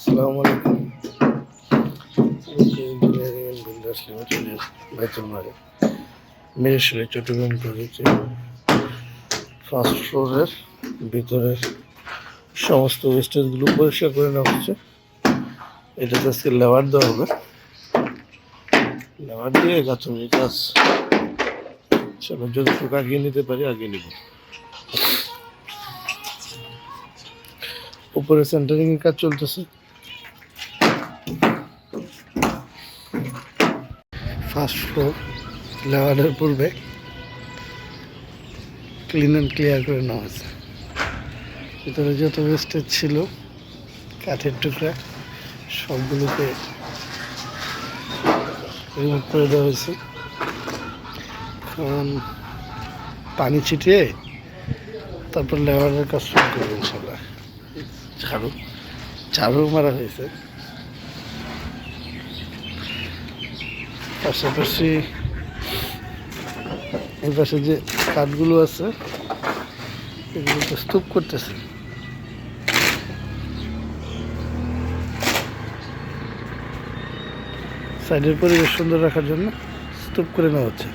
আসসালামু আলাইকুম। ইঞ্জিনিয়ারিং চট্টগ্রাম করেছে ফার্স্ট ফ্লোরের ভিতরের সমস্ত ওয়েস্টেজগুলো পরিষ্কার করে নেওয়া হচ্ছে। এটাতে আজকে লেবার দেওয়া হবে। লেবার দিয়ে গাছমি কাজ চলো যতটুকু আগিয়ে নিতে পারি আগিয়ে নিব। উপরে সেন্টারিং এর কাজ চলতেছে। ফার্স্ট ফ্লোর লেভারের পূর্বে। ক্লিন অ্যান্ড ক্লিয়ার করে নেওয়া হয়েছে। ভিতরে যত ওয়েস্টেজ ছিল, কাঠের টুকরা, সবগুলোকে রিমুভ করে দেওয়া হয়েছে। কারণ পানি ছিটিয়ে তারপর লেবারের কাজ শুরু করব ইনশাল্লাহ ঝাড়ু ঝাড়ু মারা হয়েছে। পাশাপাশি এই পাশে যে কাঠগুলো আছে, এগুলো তো স্তূপ করতেছে। সাইডের পরিবেশ সুন্দর রাখার জন্য স্তূপ করে নেওয়া হচ্ছে।